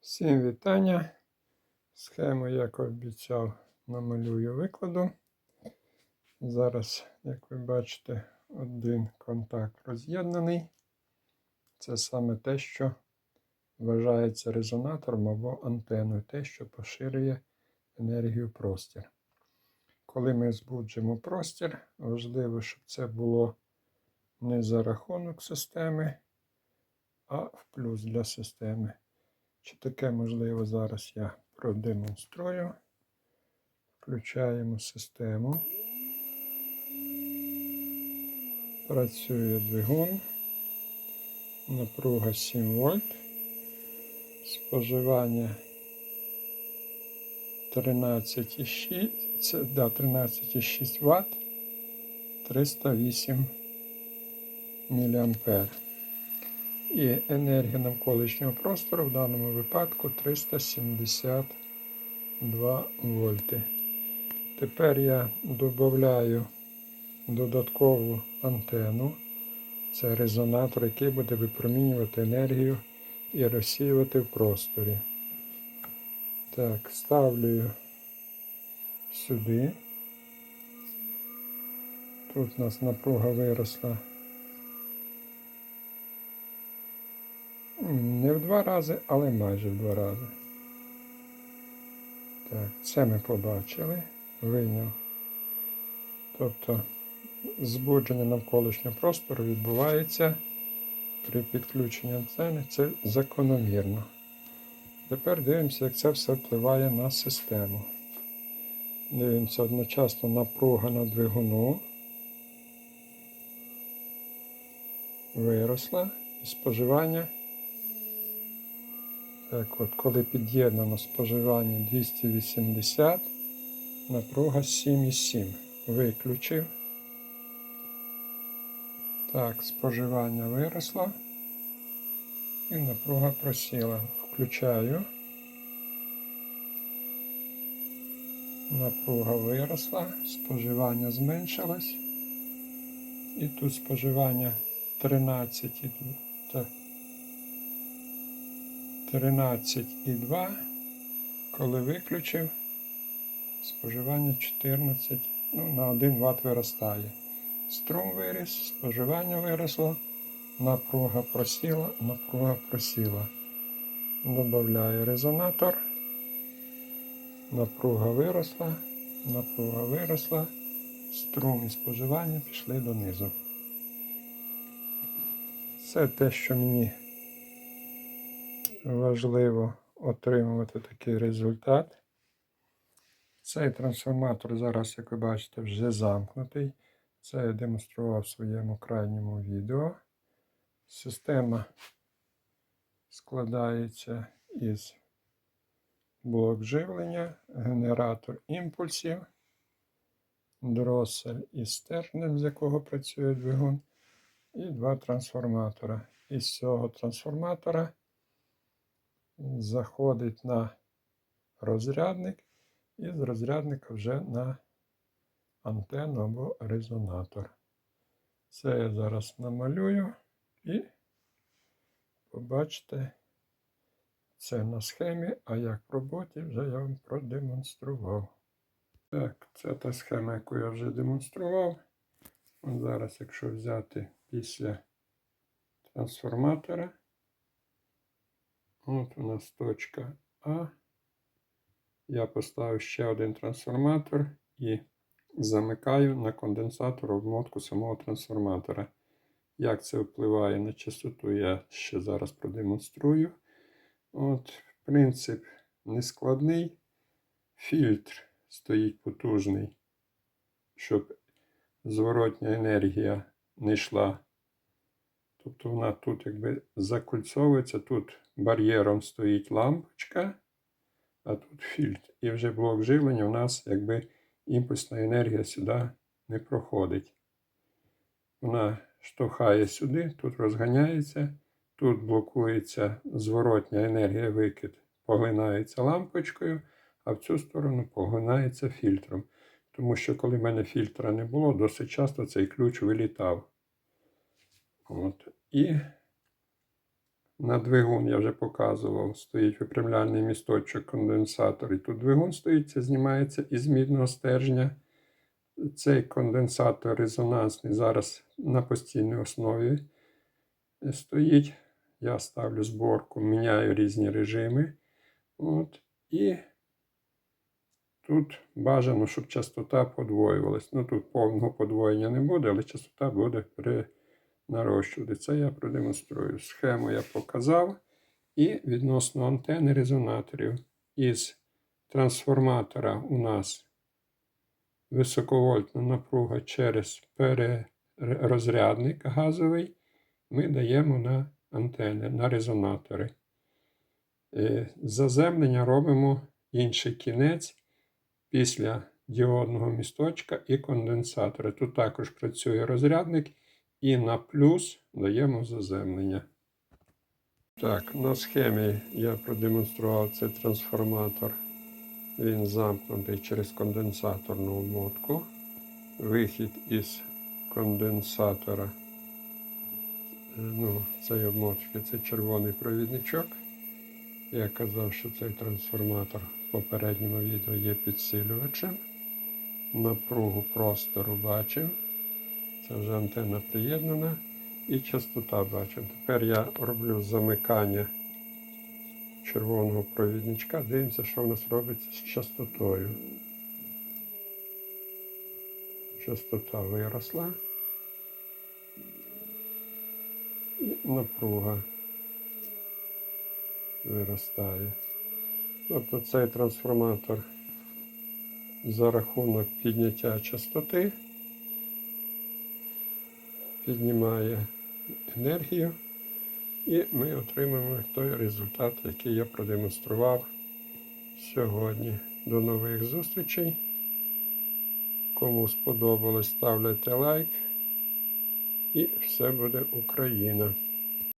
Всім вітання. Схему, як обіцяв, намалюю викладу. Зараз, як ви бачите, один контакт роз'єднаний. Це саме те, що вважається резонатором або антеною, те, що поширює енергію простір. Коли ми збуджуємо простір, важливо, щоб це було не за рахунок системи, а в плюс для системи. Чи таке можливо зараз я продемонструю. Включаємо систему. Працює двигун. Напруга 7 вольт. Споживання 13,6 да, 13,6 Вт 308 мА. І енергія навколишнього простору в даному випадку 372 вольти. Тепер я додаю додаткову антенну. Це резонатор, який буде випромінювати енергію і розсіювати в просторі. Так, ставлю сюди. Тут у нас напруга виросла. Не в два рази, але майже в два рази. Так, це ми побачили. Вийняв. Тобто збудження навколишнього простору відбувається при підключенні антени. Це закономірно. Тепер дивимося, як це все впливає на систему. Дивимося одночасно напруга на двигуну. Виросла і споживання. Так, от, коли під'єднано споживання 280, напруга 7,7. Виключив. Так, споживання виросло. І напруга просіла. Включаю. Напруга виросла, споживання зменшилось. І тут споживання 13. Так. 13,2. Коли виключив, споживання 14, ну, на 1 Вт виростає. Струм виріс, споживання виросло, напруга просіла, напруга просіла. Добавляю резонатор. Напруга виросла, напруга виросла, струм і споживання пішли донизу. Це те, що мені важливо отримувати такий результат. Цей трансформатор зараз, як ви бачите, вже замкнутий. Це я демонстрував в своєму крайньому відео. Система складається із блок живлення, генератор імпульсів, дросель із стержнем, з якого працює двигун, і два трансформатора. Із цього трансформатора заходить на розрядник і з розрядника вже на антенну або резонатор. Це я зараз намалюю і побачите це на схемі, а як в роботі вже я вам продемонстрував. Так, це та схема, яку я вже демонстрував. Зараз, якщо взяти після трансформатора, От у нас точка А. Я поставив ще один трансформатор і замикаю на конденсатор обмотку самого трансформатора. Як це впливає на частоту, я ще зараз продемонструю. От, Принцип нескладний. Фільтр стоїть потужний, щоб зворотня енергія не йшла. Тобто вона тут якби закульцовується, тут бар'єром стоїть лампочка, а тут фільтр. І вже блок живлення у нас якби імпульсна енергія сюди не проходить. Вона штовхає сюди, тут розганяється, тут блокується зворотня енергія викид, поглинається лампочкою, а в цю сторону поглинається фільтром. Тому що, коли в мене фільтра не було, досить часто цей ключ вилітав. От. І На двигун я вже показував, стоїть випрямляльний місточок конденсатор. І тут двигун стоїть, це знімається із мідного стержня. Цей конденсатор резонансний зараз на постійній основі стоїть. Я ставлю зборку, міняю різні режими. От. І тут бажано, щоб частота подвоювалась. Ну тут повного подвоєння не буде, але частота буде при нарощувати. Це я продемонструю. Схему я показав. І відносно антени резонаторів із трансформатора у нас високовольтна напруга через перерозрядник газовий. Ми даємо на антени, на резонатори. Е, Заземлення робимо інший кінець після діодного місточка і конденсатора. Тут також працює розрядник, і на плюс даємо заземлення. Так, на схемі я продемонстрував цей трансформатор. Він замкнутий через конденсаторну обмотку. Вихід із конденсатора. е, Ну, цієї обмотки це червоний провідничок. Я казав, що цей трансформатор в попередньому відео є підсилювачем. Напругу простору бачимо. Це вже антенна приєднана. І частота бачимо. Тепер я роблю замикання червоного провідничка. Дивимося, що в нас робиться з частотою. Частота виросла. І напруга виростає. Тобто цей трансформатор за рахунок підняття частоти піднімає енергію, і ми отримаємо той результат, який я продемонстрував сьогодні. До нових зустрічей. Кому сподобалось, ставляйте лайк. І все буде Україна.